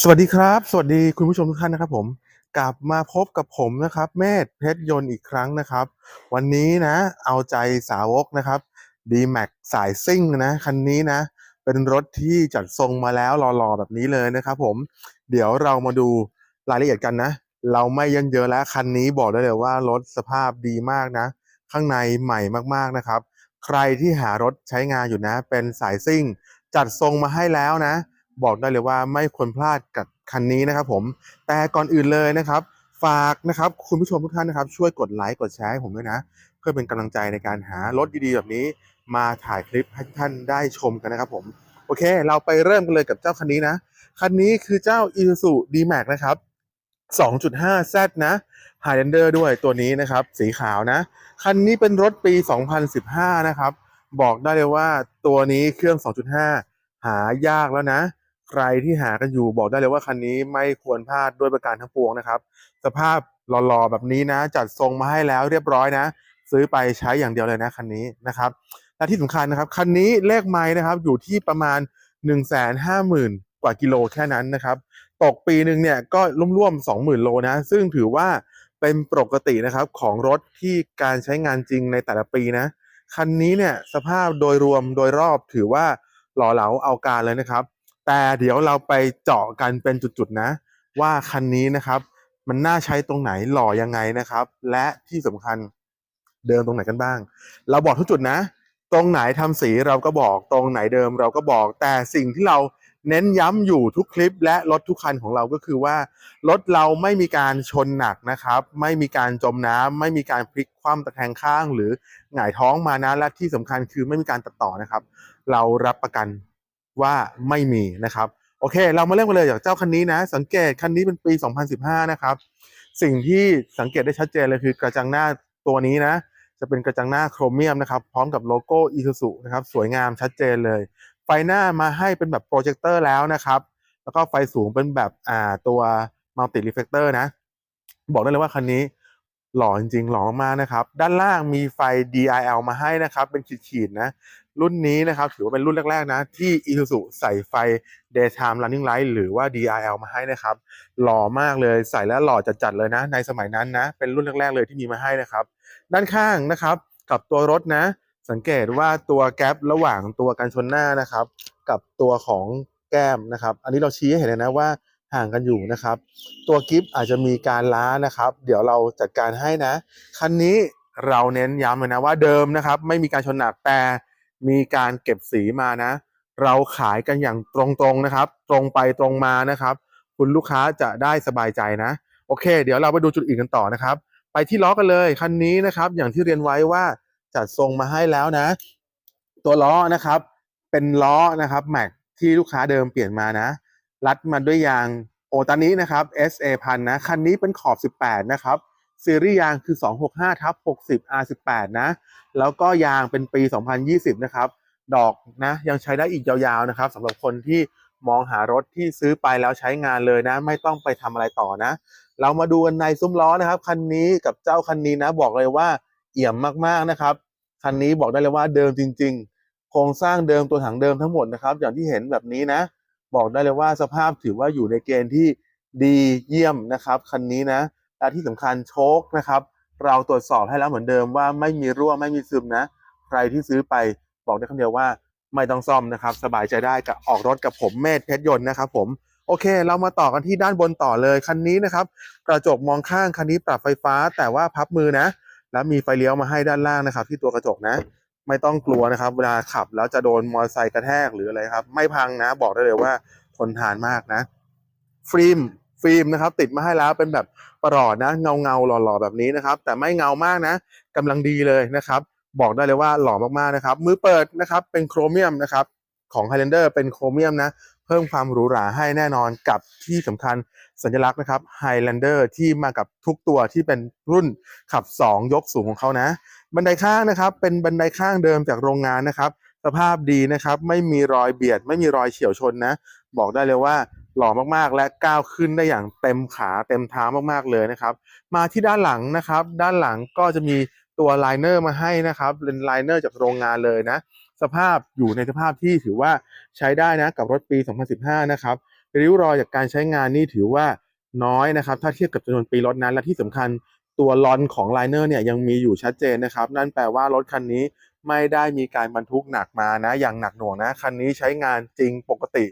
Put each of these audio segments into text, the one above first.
สวัสดีครับ สวัสดีคุณผู้ชมทุกท่านนะครับผมกลับมาพบกับผมนะครับ เมธเพชรยนต์อีกครั้งนะครับ วันนี้นะ เอาใจสาวกนะครับ D-Max สายซิ่งนะคันนี้นะ เป็นรถที่จัดทรงมาแล้วหล่อๆแบบนี้เลยนะครับผมเดี๋ยวเรามาดูรายละเอียดกันนะ เราไม่ยันเยอะแล้วคันนี้บอกได้เลยว่ารถสภาพดีมากนะ ข้างในใหม่มากๆนะครับ ใครที่หารถใช้งานอยู่นะ เป็นสายซิ่ง จัดทรงมาให้แล้วนะ บอกได้เลยว่าไม่ควรพลาดกับคันนี้นะครับผมแต่ก่อนอื่นเลยนะครับ ฝากนะครับคุณผู้ชมทุกท่านนะครับ ช่วยกดไลค์กดแชร์ให้ผมด้วยนะ เพื่อเป็นกำลังใจในการหารถดีๆแบบนี้ มาถ่ายคลิปให้ทุกท่านได้ชมกันนะครับผมโอเค เราไปเริ่มกันเลยกับเจ้าคันนี้นะ คันนี้คือเจ้า Isuzu D-Max นะครับ 2.5 Z นะ Highlander ด้วยตัวนี้นะครับ สีขาวนะ คันนี้เป็นรถปี 2015 นะครับ บอกได้เลยว่าตัวนี้เครื่อง 2.5 หายากแล้วนะ ใครที่หากันอยู่บอกได้เลยว่าคันนี้ไม่ควรพลาดด้วยประการทั้งปวงนะครับ สภาพหล่อๆแบบนี้นะ จัดทรงมาให้แล้วเรียบร้อยนะ ซื้อไปใช้อย่างเดียวเลยนะคันนี้นะครับ และที่สำคัญนะครับคันนี้เลขไม้นะครับอยู่ที่ประมาณ 1 5 0 0 0 0 กว่ากิโลแค่นั้นนะครับ ตกปีหนึ่งเนี่ยก็ร่วมๆ20,000 โลนะ ซึ่งถือว่าเป็นปกตินะครับของรถที่การใช้งานจริงในแต่ละปีนะ คันนี้เนี่ยสภาพโดยรวมโดยรอบถือว่าหล่อเหลาเอาการเลยนะครับ แต่เดี๋ยวเราไปเจาะกันเป็นจุดๆนะ ว่าคันนี้นะครับ มันน่าใช้ตรงไหนหล่อยังไงนะครับ และที่สำคัญเดิมตรงไหนกันบ้าง เราบอกทุกจุดนะ ตรงไหนทำสีเราก็บอก ตรงไหนเดิมเราก็บอก แต่สิ่งที่เราเน้นย้ำอยู่ทุกคลิป และรถทุกคันของเราก็คือว่ารถเราไม่มีการชนหนักนะครับ ไม่มีการจมน้ำไม่มีการพลิกคว่ำตะแคงข้าง หรือหงายท้องมานะและที่สำคัญคือไม่มีการตัดต่อนะครับ เรารับประกัน ว่าไม่มีนะครับโอเค เรามาเริ่มกันเลยจากเจ้าคันนี้นะ สังเกตคันนี้เป็นปี 2015 นะครับ สิ่งที่สังเกตได้ชัดเจนเลยคือกระจังหน้าตัวนี้นะ จะเป็นกระจังหน้าโครเมียมนะครับ พร้อมกับโลโก้ Isuzu นะครับ สวยงามชัดเจนเลย ไฟหน้ามาให้เป็นแบบโปรเจคเตอร์แล้วนะครับ แล้วก็ไฟสูงเป็นแบบอ่าตัวมัลติรีเฟกเตอร์นะ บอกได้เลยว่าคันนี้หล่อจริงๆหล่อมากๆนะครับ ด้านล่างมีไฟ DIL มาให้นะครับ เป็นขีดๆนะ รุ่นนี้นะครับถือว่าเป็นรุ่นแรก ๆ นะ ที่ Isuzu ใส่ไฟ Daytime Running Light หรือว่า DIL มาให้นะครับ หล่อมากเลยใส่แล้วหล่อจัดๆเลยนะ ในสมัยนั้นนะ เป็นรุ่นแรก ๆ เลยที่มีมาให้นะครับ ด้านข้างนะครับกับตัวรถนะ สังเกตว่าตัวแก๊ประหว่างตัวกันชนหน้านะครับ กับตัวของแก้มนะครับ อันนี้เราชี้ให้เห็นเลยนะว่าห่างกันอยู่นะครับ ตัวกิฟต์อาจจะมีการล้านะครับ เดี๋ยวเราจัดการให้นะ คันนี้เราเน้นย้ำเลยนะว่าเดิมนะครับ ไม่มีการชนหนักแต่ มีการเก็บสีมานะ เราขายกันอย่างตรงๆนะครับ ตรงไปตรงมานะครับ คุณลูกค้าจะได้สบายใจนะ โอเค เดี๋ยวเราไปดูจุดอื่นกันต่อนะครับ ไปที่ล้อกันเลยคันนี้นะครับ อย่างที่เรียนไว้ว่าจัดทรงมาให้แล้วนะ ตัวล้อนะครับ เป็นล้อนะครับแม็กที่ลูกค้าเดิมเปลี่ยนมานะ รัดมาด้วยยางโอตานี้นะครับ SA พันนะคันนี้เป็นขอบ 18 นะครับ ซีรีส์ยางคือ 265ทับ60 R18 นะ แล้วก็ยางเป็นปี 2020 นะครับ ดอกนะยังใช้ได้อีกยาวๆนะครับสำหรับคนที่มองหารถที่ซื้อไปแล้วใช้งานเลยนะ ไม่ต้องไปทำอะไรต่อนะ เรามาดูกันในซุ้มล้อนะครับ คันนี้กับเจ้าคันนี้นะ บอกเลยว่าเอี่ยมมากๆนะครับ คันนี้บอกได้เลยว่าเดิมจริง ๆ โครงสร้างเดิมตัวถังเดิมทั้งหมดนะครับ อย่างที่เห็นแบบนี้นะ บอกได้เลยว่าสภาพถือว่าอยู่ในเกณฑ์ที่ดีเยี่ยมนะครับ คันนี้นะ และที่สำคัญโชคนะครับ เราตรวจสอบให้แล้วเหมือนเดิมว่าไม่มีรั่วไม่มีซึมนะ ใครที่ซื้อไปบอกได้คำเดียวว่าไม่ต้องซ่อมนะครับ สบายใจได้กับออกรถกับผมเมธเพชรยนต์นะครับผมโอเค เรามาต่อกันที่ด้านบนต่อเลยคันนี้นะครับ กระจกมองข้างคันนี้ปรับไฟฟ้าแต่ว่าพับมือนะ แล้วมีไฟเลี้ยวมาให้ด้านล่างนะครับ ที่ตัวกระจกนะ ไม่ต้องกลัวนะครับ เวลาขับแล้วจะโดนมอเตอร์ไซค์กระแทกหรืออะไรครับ ไม่พังนะ บอกได้เลยว่าทนทานมากนะฟิล์ม ฟิล์มนะครับ ติดมาให้แล้วเป็นแบบประหลอดนะ เงาเงาหล่อๆแบบนี้นะครับ แต่ไม่เงามากนะกำลังดีเลยนะครับ บอกได้เลยว่าหล่อมากๆนะครับ มือเปิดนะครับ เป็นโครเมียมนะครับ ของ Highlander เป็นโครเมียมนะ เพิ่มความหรูหราให้แน่นอนกับที่สำคัญสัญลักษณ์นะครับ Highlander ที่มากับทุกตัวที่เป็นรุ่นขับ 2 ยกสูงของเขานะ บันไดข้างนะครับ เป็นบันไดข้างเดิมจากโรงงานนะครับ สภาพดีนะครับ ไม่มีรอยเบียด ไม่มีรอยเฉียวชนนะ บอกได้เลยว่า หล่อมากๆ และก้าวขึ้นได้อย่างเต็มขาเต็มเท้ามากๆเลยนะครับ มาที่ด้านหลังนะครับ ด้านหลังก็จะมีตัวไลเนอร์มาให้นะครับเป็นไลเนอร์จากโรงงานเลยนะ สภาพอยู่ในสภาพที่ถือว่าใช้ได้นะกับรถปี 2015 นะครับริ้วรอยจากการใช้งานนี่ถือว่าน้อยนะครับ ถ้าเทียบกับจำนวนปีรถนั้นและที่สำคัญตัวลอนของไลเนอร์เนี่ยยังมีอยู่ชัดเจนนะครับ นั่นแปลว่ารถคันนี้ไม่ได้มีการบรรทุกหนักมานะ อย่างหนักหน่วงนะ คันนี้ใช้งานจริงปกติ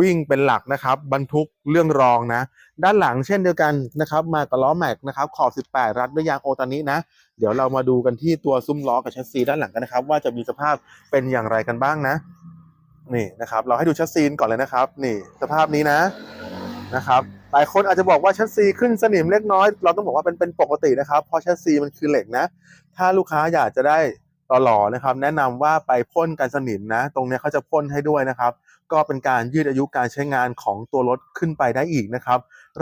วิ่งเป็นหลักนะครับ บรรทุกเรื่องรองนะ ด้านหลังเช่นเดียวกันนะครับ มากับล้อแม็กนะครับ ขอบ 18 รัดด้วยยางโอตานินะ เดี๋ยวเรามาดูกันที่ตัวซุ้มล้อกับแชสซีด้านหลังกันนะครับ ว่าจะมีสภาพเป็นอย่างไรกันบ้างนะ นี่นะครับ เราให้ดูแชสซีก่อนเลยนะครับ นี่สภาพนี้นะนะครับหลายคนอาจจะบอกว่าแชสซีขึ้นสนิมเล็กน้อย เราต้องบอกว่าเป็นเป็นปกตินะครับ เพราะแชสซีมันคือเหล็กนะ ถ้าลูกค้าอยากจะได้หล่อๆนะครับ แนะนำว่าไปพ่นกันสนิมนะ ตรงนี้เขาจะพ่นให้ด้วยนะครับ ก็เป็นการยืดอายุการใช้งานของตัวรถขึ้นไปได้อีกนะครับ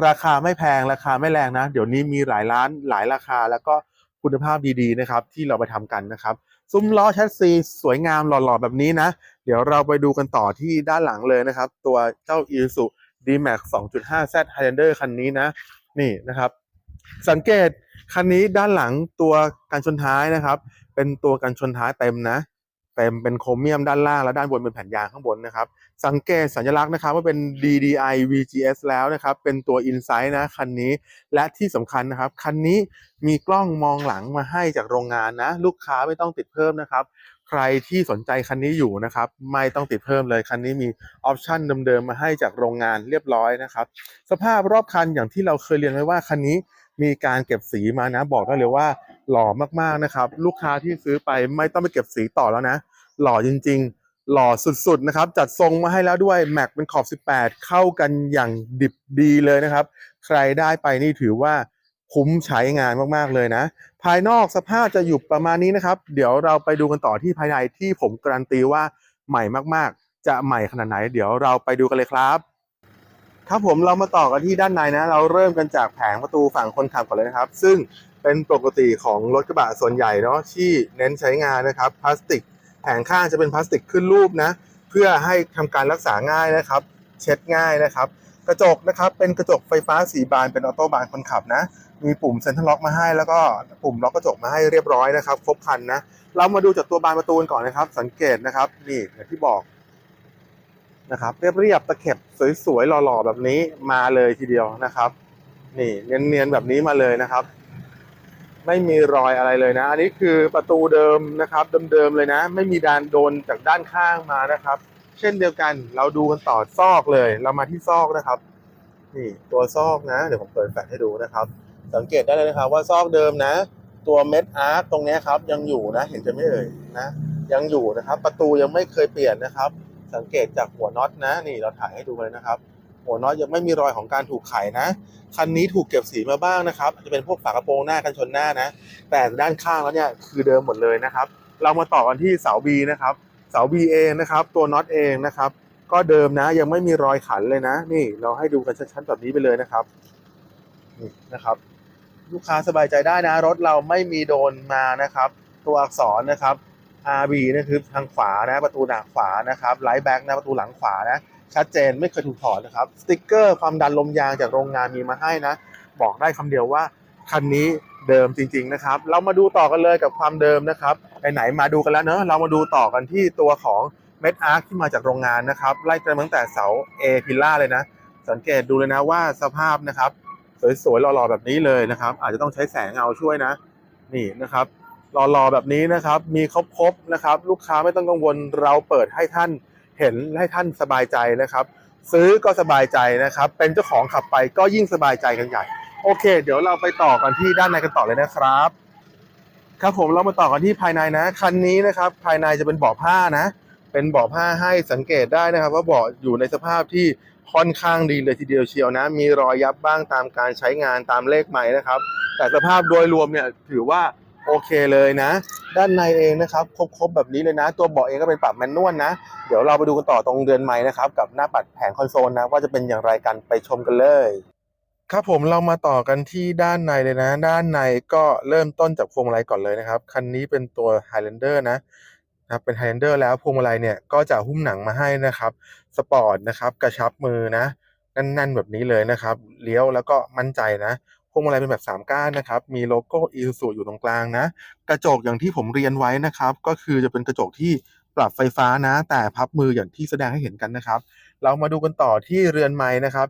ราคาไม่แพงราคาไม่แรงนะ เดี๋ยวนี้มีหลายร้านหลายราคาแล้วก็คุณภาพดีๆนะครับที่เราไปทำกันนะครับ ซุ้มล้อแชสซีสวยงามหล่อๆแบบนี้นะ เดี๋ยวเราไปดูกันต่อที่ด้านหลังเลยนะครับ ตัวเจ้า i s u D-Max 2.5 Z Highlander คันนี้นะ นี่นะครับ สังเกตคันนี้ด้านหลังตัวกันชนท้ายนะครับ เป็นตัวกันชนท้ายเต็มนะ เต็มเป็นโครเมียมด้านล่างแล้วด้านบนเป็นแผ่นยางข้างบนนะครับ สังเกตสัญลักษณ์นะครับว่าเป็น DDI VGS แล้วนะครับ เป็นตัว Insight นะคันนี้ และที่สำคัญนะครับ คันนี้มีกล้องมองหลังมาให้จากโรงงานนะ ลูกค้าไม่ต้องติดเพิ่มนะครับ ใครที่สนใจคันนี้อยู่นะครับ ไม่ต้องติดเพิ่มเลย คันนี้มีออปชันเดิมๆมาให้จากโรงงานเรียบร้อยนะครับ สภาพรอบคันอย่างที่เราเคยเรียนไว้ว่าคันนี้มีการเก็บสีมานะ บอกได้เลยว่า หล่อมากๆนะครับ ลูกค้าที่ซื้อไปไม่ต้องไปเก็บสีต่อแล้วนะ หล่อจริง ๆ หล่อสุดๆนะครับ จัดทรงมาให้แล้วด้วยแม็กเป็นขอบ 18 เข้ากันอย่างดิบดีเลยนะครับ ใครได้ไปนี่ถือว่าคุ้มใช้งานมากๆเลยนะ ภายนอกสภาพจะอยู่ประมาณนี้นะครับ เดี๋ยวเราไปดูกันต่อที่ภายในที่ผมการันตีว่าใหม่มากๆ จะใหม่ขนาดไหน เดี๋ยวเราไปดูกันเลยครับครับผมเรามาต่อกันที่ด้านในนะ เราเริ่มกันจากแผงประตูฝั่งคนขับก่อนเลยนะครับ ซึ่ง เป็นปกติของรถกระบะส่วนใหญ่เนาะที่เน้นใช้งานนะครับพลาสติกแผงข้างจะเป็นพลาสติกขึ้นรูปนะเพื่อให้ทำการรักษาง่ายนะครับ เช็ดง่ายนะครับ กระจกนะครับเป็นกระจกไฟฟ้าสีบานเป็นออโต้บานคนขับนะ มีปุ่มเซ็นทรัลล็อกมาให้ แล้วก็ปุ่มล็อกกระจกมาให้เรียบร้อยนะครับครบครันนะเรามาดูจากตัวบานประตูกันก่อนนะครับ สังเกตนะครับนี่อย่างที่บอกนะครับเรียบๆตะเข็บสวยๆหล่อๆแบบนี้มาเลยทีเดียวนะครับ นี่เนียนๆแบบนี้มาเลยนะครับ ไม่มีรอยอะไรเลยนะ อันนี้คือประตูเดิมนะครับ เดิมๆเลยนะ ไม่มีดานโดนจากด้านข้างมานะครับ เช่นเดียวกันเราดูกันต่อซอกเลย เรามาที่ซอกนะครับ นี่ตัวซอกนะ เดี๋ยวผมเปิดแฟลชให้ดูนะครับ สังเกตได้เลยนะครับว่าซอกเดิมนะ ตัวเม็ดอาร์ตตรงนี้ครับ ยังอยู่นะ เห็นจะไม่เอ่ยนะ ยังอยู่นะครับ ประตูยังไม่เคยเปลี่ยนนะครับ สังเกตจากหัวน็อตนะ นี่เราถ่ายให้ดูเลยนะครับ หัวน็อตยังไม่มีรอยของการถูกไขนะ คันนี้ถูกเก็บสีมาบ้างนะครับจะเป็นพวกฝากระโปรงหน้ากันชนหน้านะ แต่ด้านข้างแล้วเนี่ยคือเดิมหมดเลยนะครับ เรามาต่อกันที่เสา B นะครับ เสา B เองนะครับ ตัวน็อตเองนะครับ ก็เดิมนะยังไม่มีรอยขันเลยนะ นี่เราให้ดูกันชัดๆแบบนี้ไปเลยนะครับนี่นะครับลูกค้าสบายใจได้นะ รถเราไม่มีโดนมานะครับ ตัวอักษรนะครับ RB นี่คือทางขวานะประตูหน้าขวานะครับไลท์แบ็กนะประตูหลังขวานะ ชัดเจนไม่เคยถูกถอดนะครับสติกเกอร์ความดันลมยางจากโรงงานมีมาให้นะ บอกได้คำเดียวว่าคันนี้เดิมจริง ๆนะครับ เรามาดูต่อกันเลยกับความเดิมนะครับไหนๆมาดูกันแล้วเนอะเรามาดูต่อกันที่ตัวของเม็ดอาร์คที่มาจากโรงงานนะครับไล่กันตั้งแต่เสา A พิลล่าเลยนะ สังเกตดูเลยนะว่าสภาพนะครับ สวยๆหล่อๆแบบนี้เลยนะครับ อาจจะต้องใช้แสงเงาช่วยนะ นี่นะครับหล่อๆแบบนี้นะครับ มีครบๆนะครับ ลูกค้าไม่ต้องกังวลเราเปิดให้ท่าน เห็นให้ท่านสบายใจนะครับ ซื้อก็สบายใจนะครับ เป็นเจ้าของขับไปก็ยิ่งสบายใจกันใหญ่โอเค เดี๋ยวเราไปต่อกันที่ด้านในกันต่อเลยนะครับ ครับผมเรามาต่อกันที่ภายในนะคันนี้นะครับ ภายในจะเป็นเบาะผ้านะ เป็นเบาะผ้าให้สังเกตได้นะครับ ว่าเบาะอยู่ในสภาพที่ค่อนข้างดีเลยทีเดียวเชียวนะ มีรอยยับบ้างตามการใช้งานตามเลขใหม่นะครับ แต่สภาพโดยรวมเนี่ยถือว่า โอเคเลยนะ ด้านในเองนะครับครบๆแบบนี้เลยนะ ตัวเบาะเองก็เป็นปรับแมนนวลนะ เดี๋ยวเราไปดูกันต่อตรงเดือนใหม่นะครับ กับหน้าปัดแผงคอนโซลนะ ว่าจะเป็นอย่างไรกันไปชมกันเลยครับผมเรามาต่อกันที่ด้านในเลยนะ ด้านในก็เริ่มต้นจากพวงมาลัยก่อนเลยนะครับ คันนี้เป็นตัว Highlander นะนะครับเป็น Highlander แล้วพวงมาลัยเนี่ยก็จะหุ้มหนังมาให้นะครับ สปอร์ตนะครับ กระชับมือนะแน่นๆแบบนี้เลยนะครับ เลี้ยวแล้วก็มั่นใจนะ วงมาลัยเป็นแบบ 3 ก้านนะครับ มีโลโก้ Isuzu อยู่ตรงกลางนะ กระจกอย่างที่ผมเรียนไว้นะครับ ก็คือจะเป็นกระจกที่ปรับไฟฟ้านะ แต่พับมืออย่างที่แสดงให้เห็นกันนะครับ เรามาดูกันต่อที่เรือนไม้นะครับ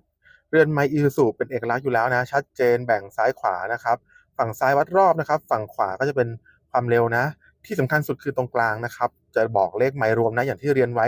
เรือนไม้อีซูเป็นเอกลักษณ์อยู่แล้วนะ ชัดเจนแบ่งซ้ายขวานะครับ ฝั่งซ้ายวัดรอบนะครับ ฝั่งขวาก็จะเป็นความเร็วนะ ที่สำคัญสุดคือตรงกลางนะครับ จะบอกเลขไม้รวมนะอย่างที่เรียนไว้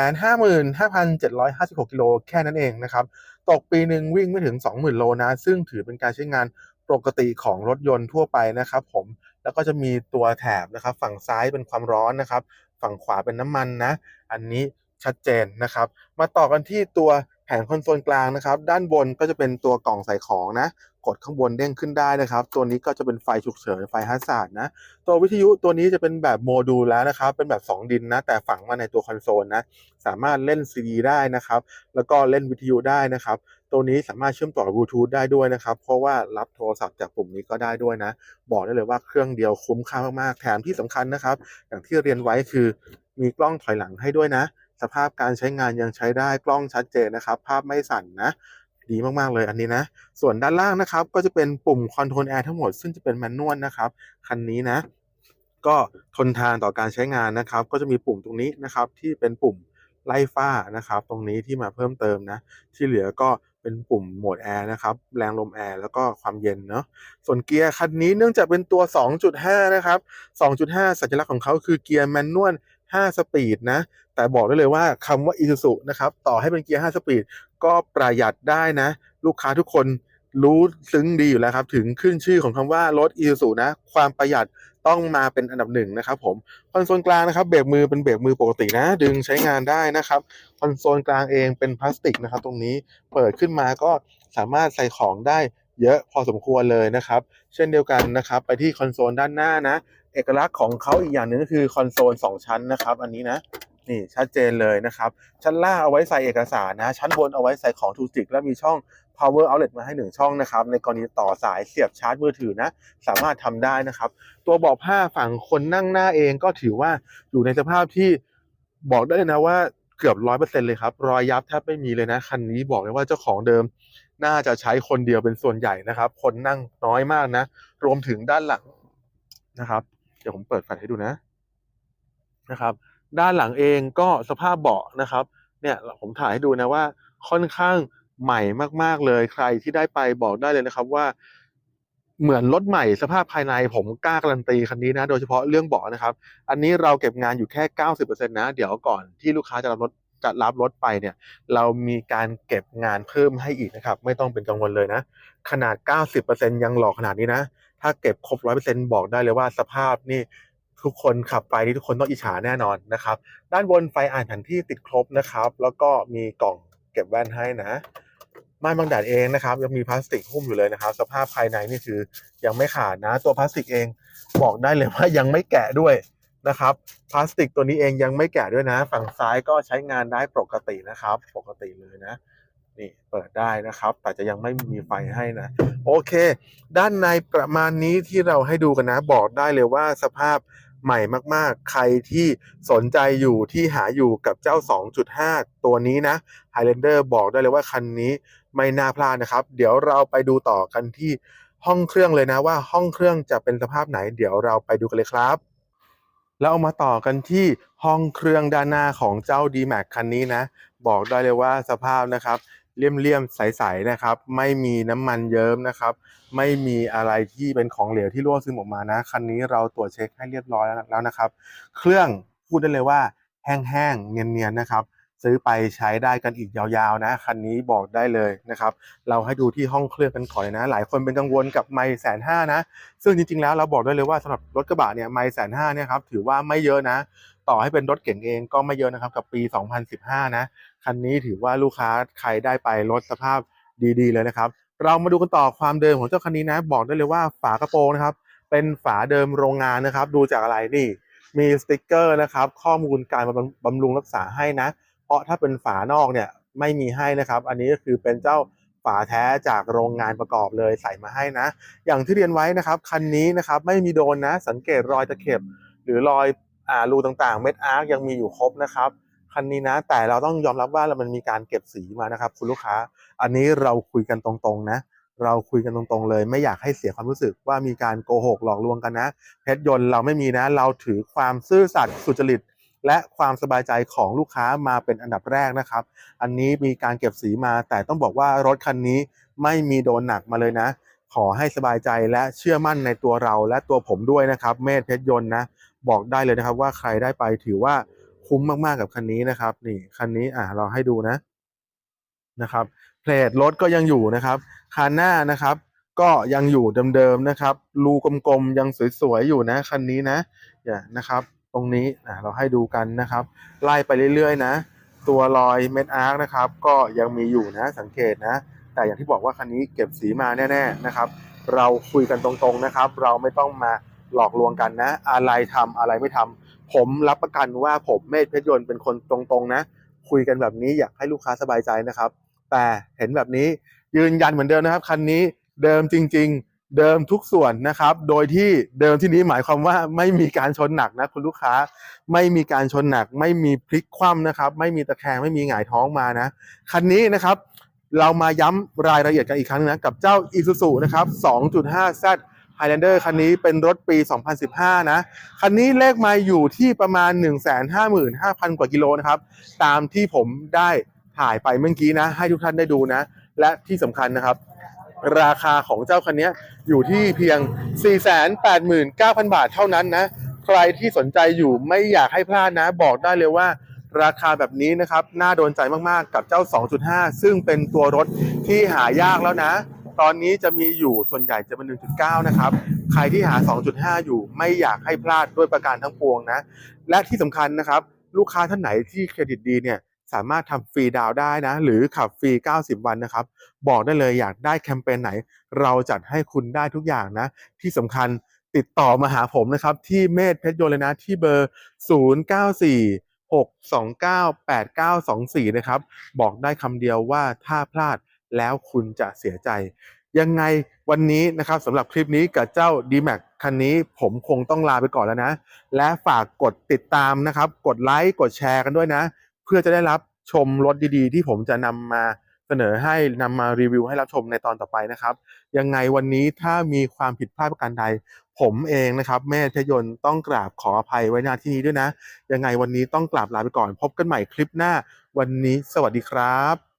155,556กิโลแค่นั้นเองนะครับ ตกปีหนึ่งวิ่งไม่ถึง 20,000 โลนะ ซึ่งถือเป็นการใช้งานปกติของรถยนต์ทั่วไปนะครับผมแล้วก็จะมีตัวแถบนะครับ ฝั่งซ้ายเป็นความร้อนนะครับ ฝั่งขวาเป็นน้ำมันนะ อันนี้ ชัดเจนนะครับ มาต่อกันที่ตัวแผงคอนโซลกลางนะครับ ด้านบนก็จะเป็นตัวกล่องใส่ของนะ กดข้างบนเด้งขึ้นได้นะครับ ตัวนี้ก็จะเป็นไฟฉุกเฉินไฟฮัสซาดนะ ตัววิทยุตัวนี้จะเป็นแบบโมดูลแล้วนะครับ เป็นแบบ 2 ดินนะ แต่ฝังมาในตัวคอนโซลนะ สามารถเล่นซีดีได้นะครับ แล้วก็เล่นวิทยุได้นะครับ ตัวนี้สามารถเชื่อมต่อบลูทูธได้ด้วยนะครับ เพราะว่ารับโทรศัพท์จากปุ่มนี้ก็ได้ด้วยนะ บอกได้เลยว่าเครื่องเดียวคุ้มค่ามากๆ แถมที่สำคัญนะครับ อย่างที่เรียนไว้คือมีกล้องถอยหลังให้ด้วยนะ สภาพการใช้งานยังใช้ได้กล้องชัดเจนนะครับ ภาพไม่สั่นนะดีมากๆเลยอันนี้นะ ส่วนด้านล่างนะครับ ก็จะเป็นปุ่มคอนโทรลแอร์ทั้งหมด ซึ่งจะเป็นแมนนวลนะครับ คันนี้นะ ก็ทนทานต่อการใช้งานนะครับ ก็จะมีปุ่มตรงนี้นะครับ ที่เป็นปุ่มไล่ฝ้านะครับ ตรงนี้ที่มาเพิ่มเติมนะ ที่เหลือก็เป็นปุ่มโหมดแอร์นะครับ แรงลมแอร์แล้วก็ความเย็นเนาะ ส่วนเกียร์คันนี้เนื่องจากเป็นตัว 2.5 นะครับ 2.5 สัญลักษณ์ของเขาคือเกียร์แมนนวล5 สปีดนะ แต่บอกได้เลยว่าคำว่า Isuzu นะครับต่อให้เป็นเกียร์5สปีดก็ประหยัดได้นะ ลูกค้าทุกคนรู้ซึ้งดีอยู่แล้วครับ ถึงขึ้นชื่อของคำว่ารถ Isuzu นะ ความประหยัดต้องมาเป็นอันดับหนึ่งนะครับผมคอนโซลกลางนะครับเบรกมือเป็นเบรกมือปกตินะ ดึงใช้งานได้นะครับคอนโซลกลางเองเป็นพลาสติกนะครับ ตรงนี้เปิดขึ้นมาก็สามารถใส่ของได้เยอะพอสมควรเลยนะครับ เช่นเดียวกันนะครับ ไปที่คอนโซลด้านหน้านะ เอกลักษณ์ของเขาอีกอย่างหนึ่งก็คือคอนโซล2ชั้นนะครับ อันนี้นะ นี่ชัดเจนเลยนะครับ ชั้นล่างเอาไว้ใส่เอกสารนะ ชั้นบนเอาไว้ใส่ของทูจิก และมีช่อง power outlet มาให้1ช่องนะครับ ในกรณีต่อสายเสียบชาร์จมือถือนะ สามารถทำได้นะครับ ตัวเบาะผ้าฝั่งคนนั่งหน้าเองก็ถือว่าอยู่ในสภาพที่บอกได้เลยนะว่าเกือบร้อยเปอร์เซ็นเลยครับ รอยยับแทบไม่มีเลยนะ คันนี้บอกเลยว่าเจ้าของเดิม น่าจะใช้คนเดียวเป็นส่วนใหญ่นะครับ คนนั่งน้อยมากนะ รวมถึงด้านหลังนะครับ เดี๋ยวผมเปิดแฟลชให้ดูนะนะครับ ด้านหลังเองก็สภาพเบาะนะครับเนี่ยผมถ่ายให้ดูนะว่าค่อนข้างใหม่มากๆเลยใครที่ได้ไปบอกได้เลยนะครับว่า เหมือนรถใหม่สภาพภายในผมกล้าการันตีคันนี้นะ โดยเฉพาะเรื่องเบาะนะครับ อันนี้เราเก็บงานอยู่แค่ 90%นะ เดี๋ยวก่อนที่ลูกค้าจะรับรถจะรับรถไปเนี่ย เรามีการเก็บงานเพิ่มให้อีกนะครับ ไม่ต้องเป็นกังวลเลยนะ ขนาด 90%ยังหล่อขนาดนี้นะ ถ้าเก็บครบ 100%บอกได้เลยว่าสภาพนี่ ทุกคนขับไปนี่ทุกคนต้องอิจฉาแน่นอนนะครับ ด้านบนไฟอ่านแผนที่ติดครบนะครับ แล้วก็มีกล่องเก็บแว่นให้นะม่านบังแดดเองนะครับ ยังมีพลาสติกหุ้มอยู่เลยนะครับ สภาพภายในนี่คือยังไม่ขาดนะ ตัวพลาสติกเองบอกได้เลยว่ายังไม่แกะด้วยนะครับพลาสติกตัวนี้เองยังไม่แกะด้วยนะ ฝั่งซ้ายก็ใช้งานได้ปกตินะครับ ปกติเลยนะนี่เปิดได้นะครับ แต่จะยังไม่มีไฟให้นะ โอเค ด้านในประมาณนี้ที่เราให้ดูกันนะ บอกได้เลยว่าสภาพ ใหม่มากๆ ใครที่สนใจอยู่ที่หาอยู่กับเจ้า 2.5 ตัวนี้นะ Highlander บอกได้เลยว่าคันนี้ไม่น่าพลาดนะครับ เดี๋ยวเราไปดูต่อกันที่ห้องเครื่องเลยนะว่าห้องเครื่องจะเป็นสภาพไหน เดี๋ยวเราไปดูกันเลยครับ แล้วมาต่อกันที่ห้องเครื่องด้านหน้าของเจ้า D-Max คันนี้นะ บอกได้เลยว่าสภาพนะครับ เลี่ยมๆใสๆนะครับ ไม่มีน้ำมันเยิ้มนะครับ ไม่มีอะไรที่เป็นของเหลวที่รั่วซึมออกมานะคันนี้เราตรวจเช็คให้เรียบร้อยแล้วนะครับ เครื่องพูดได้เลยว่าแห้งๆเนียนๆนะครับ ซื้อไปใช้ได้กันอีกยาวๆนะคันนี้บอกได้เลยนะครับ เราให้ดูที่ห้องเครื่องกันก่อนเลยนะ หลายคนเป็นกังวลกับไมแสนห้านะ ซึ่งจริงๆแล้วเราบอกได้เลยว่าสำหรับรถกระบะเนี่ยไมแสนห้าเนี่ยครับถือว่าไม่เยอะนะ ต่อให้เป็นรถเก๋งเองก็ไม่เยอะนะครับกับปี 2015 นะ คันนี้ถือว่าลูกค้าใครได้ไปรถสภาพดีๆเลยนะครับ เรามาดูกันต่อความเดิมของเจ้าคันนี้นะ บอกได้เลยว่าฝากระโปรงนะครับ เป็นฝาเดิมโรงงานนะครับ ดูจากอะไรนี่ มีสติกเกอร์นะครับ ข้อมูลการบำรุงรักษาให้นะ เพราะถ้าเป็นฝานอกเนี่ยไม่มีให้นะครับ อันนี้ก็คือเป็นเจ้าฝาแท้จากโรงงานประกอบเลยใส่มาให้นะ อย่างที่เรียนไว้นะครับคันนี้นะครับไม่มีโดนนะ สังเกตรอยตะเข็บ หรือรอยอ่ารูต่างๆ เม็ดอาร์คยังมีอยู่ครบนะครับ คันนี้นะ แต่เราต้องยอมรับว่ามันมีการเก็บสีมานะครับ คุณลูกค้า อันนี้เราคุยกันตรงๆนะ เราคุยกันตรงๆเลย ไม่อยากให้เสียความรู้สึกว่ามีการโกหกหลอกลวงกันนะเพชรยนต์เราไม่มีนะ เราถือความซื่อสัตย์สุจริตและความสบายใจของลูกค้ามาเป็นอันดับแรกนะครับ อันนี้มีการเก็บสีมาแต่ต้องบอกว่ารถคันนี้ไม่มีโดนหนักมาเลยนะ ขอให้สบายใจและเชื่อมั่นในตัวเราและตัวผมด้วยนะครับ เมธเพชรยนต์นะ บอกได้เลยนะครับว่าใครได้ไปถือว่า คุ้มมากๆกับคันนี้นะครับ นี่คันนี้อะเราให้ดูนะนะครับเพลทรถก็ยังอยู่นะครับคันหน้านะครับ ก็ยังอยู่เดิมๆนะครับรูกลมๆยังสวยๆอยู่นะคันนี้นะอย่านะครับ ตรงนี้อะเราให้ดูกันนะครับ ไล่ไปเรื่อยๆนะ ตัวรอยเม็ดอาร์คนะครับ ก็ยังมีอยู่นะสังเกตนะ แต่อย่างที่บอกว่าคันนี้เก็บสีมาแน่ๆนะครับ เราคุยกันตรงๆนะครับ เราไม่ต้องมาหลอกลวงกันนะ อะไรทำอะไรไม่ทำ ผมรับประกันว่าผมเมธเพชรยนต์เป็นคนตรงๆนะ คุยกันแบบนี้อยากให้ลูกค้าสบายใจนะครับ แต่เห็นแบบนี้ยืนยันเหมือนเดิมนะครับ คันนี้เดิมจริง ๆ เดิมทุกส่วนนะครับ โดยที่เดิมที่นี้หมายความว่าไม่มีการชนหนักนะคุณลูกค้า ไม่มีการชนหนัก ไม่มีพลิกคว่ำนะครับ ไม่มีตะแคงไม่มีหงายท้องมานะคันนี้นะครับ เรามาย้ำรายละเอียดกันอีกครั้งนะกับเจ้า Isuzu นะครับ 2.5Z Highlander คันนี้เป็นรถปี 2015 นะ คันนี้เลขไมาอยู่ที่ประมาณ 155,000 กว่ากิโลนะครับ ตามที่ผมได้ถ่ายไปเมื่อกี้นะ ให้ทุกท่านได้ดูนะ และที่สำคัญนะครับ ราคาของเจ้าคันนี้อยู่ที่เพียง 489,000 บาทเท่านั้นนะ ใครที่สนใจอยู่ไม่อยากให้พลาดนะ บอกได้เลยว่าราคาแบบนี้นะครับ น่าโดนใจมาก ๆ กับเจ้า 2.5 ซึ่งเป็นตัวรถที่หายากแล้วนะ ตอนนี้จะมีอยู่ส่วนใหญ่จะเป็น 1.9 นะครับ ใครที่หา 2.5 อยู่ไม่อยากให้พลาดด้วยประการทั้งปวงนะ และที่สำคัญนะครับ ลูกค้าท่านไหนที่เครดิตดีเนี่ยสามารถทำฟรีดาวได้นะ หรือขับฟรี 90 วันนะครับ บอกได้เลยอยากได้แคมเปญไหน เราจัดให้คุณได้ทุกอย่างนะ ที่สำคัญติดต่อมาหาผมนะครับ ที่เมธเพชรโยนเลยนะที่เบอร์ 094 629 8924 นะครับ บอกได้คำเดียวว่าถ้าพลาด แล้วคุณจะเสียใจ ยังไงวันนี้นะครับสำหรับคลิปนี้กับเจ้า D-Max คันนี้ผมคงต้องลาไปก่อนแล้วนะ และฝากกดติดตามนะครับ กดไลค์กดแชร์กันด้วยนะ เพื่อจะได้รับชมรถดีๆ ที่ผมจะนำมาเสนอให้นำมารีวิวให้รับชมในตอนต่อไปนะครับ ยังไงวันนี้ถ้ามีความผิดพลาดประการใด ผมเองนะครับแม่ทยนต์ต้องกราบขออภัยไว้หน้าที่นี้ด้วยนะ ยังไงวันนี้ต้องกราบลาไปก่อน พบกันใหม่คลิปหน้า วันนี้สวัสดีครับ